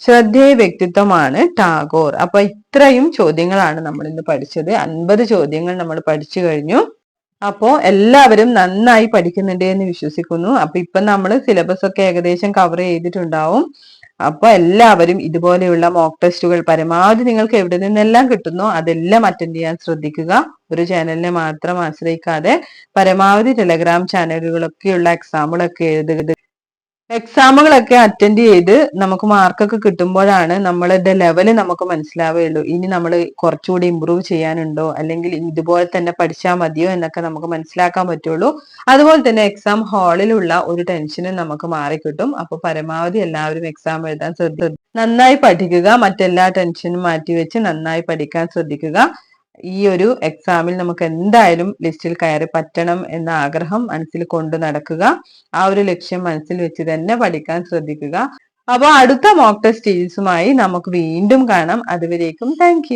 ശ്രദ്ധേയ വ്യക്തിത്വമാണ് ടാഗോർ. അപ്പൊ ഇത്രയും ചോദ്യങ്ങളാണ് നമ്മൾ ഇന്ന് പഠിച്ചത്. അൻപത് ചോദ്യങ്ങൾ നമ്മൾ പഠിച്ചു കഴിഞ്ഞു. അപ്പോ എല്ലാവരും നന്നായി പഠിക്കുന്നുണ്ട് എന്ന് വിശ്വസിക്കുന്നു. അപ്പൊ ഇപ്പൊ നമ്മൾ സിലബസ് ഒക്കെ ഏകദേശം കവർ ചെയ്തിട്ടുണ്ടാവും. അപ്പൊ എല്ലാവരും ഇതുപോലെയുള്ള മോക്ക് ടെസ്റ്റുകൾ പരമാവധി നിങ്ങൾക്ക് എവിടെ നിന്നെല്ലാം കിട്ടുന്നോ അതെല്ലാം അറ്റൻഡ് ചെയ്യാൻ ശ്രദ്ധിക്കുക. ഒരു ചാനലിനെ മാത്രം ആശ്രയിക്കാതെ പരമാവധി ടെലഗ്രാം ചാനലുകളൊക്കെയുള്ള എക്സാമ്പിളൊക്കെ എഴുതുക എക്സാമുകളൊക്കെ അറ്റൻഡ് ചെയ്ത് നമുക്ക് മാർക്കൊക്കെ കിട്ടുമ്പോഴാണ് നമ്മളുടെ ലെവൽ നമുക്ക് മനസ്സിലാവുകയുള്ളൂ. ഇനി നമ്മൾ കുറച്ചുകൂടി ഇമ്പ്രൂവ് ചെയ്യാനുണ്ടോ? അല്ലെങ്കിൽ ഇതുപോലെ തന്നെ പഠിച്ചാൽ മതിയോ എന്നൊക്കെ നമുക്ക് മനസ്സിലാക്കാൻ പറ്റുള്ളൂ. അതുപോലെ തന്നെ എക്സാം ഹാളിലുള്ള ഒരു ടെൻഷനും നമുക്ക് മാറിക്കിട്ടും. അപ്പൊ പരമാവധി എല്ലാവരും എക്സാം എഴുതാൻ ശ്രദ്ധ നന്നായി പഠിക്കുക. മറ്റെല്ലാ ടെൻഷനും മാറ്റിവെച്ച് നന്നായി പഠിക്കാൻ ശ്രദ്ധിക്കുക. ഈ ഒരു എക്സാമിൽ നമുക്ക് എന്തായാലും ലിസ്റ്റിൽ കയറി പറ്റണം എന്ന ആഗ്രഹം മനസ്സിൽ കൊണ്ടു നടക്കുക. ആ ഒരു ലക്ഷ്യം മനസ്സിൽ വെച്ച് തന്നെ പഠിക്കാൻ ശ്രദ്ധിക്കുക. അപ്പോൾ അടുത്ത മോക്ക് ടെസ്റ്റ് സ്റ്റേജസുമായി നമുക്ക് വീണ്ടും കാണാം. അതുവരേക്കും താങ്ക്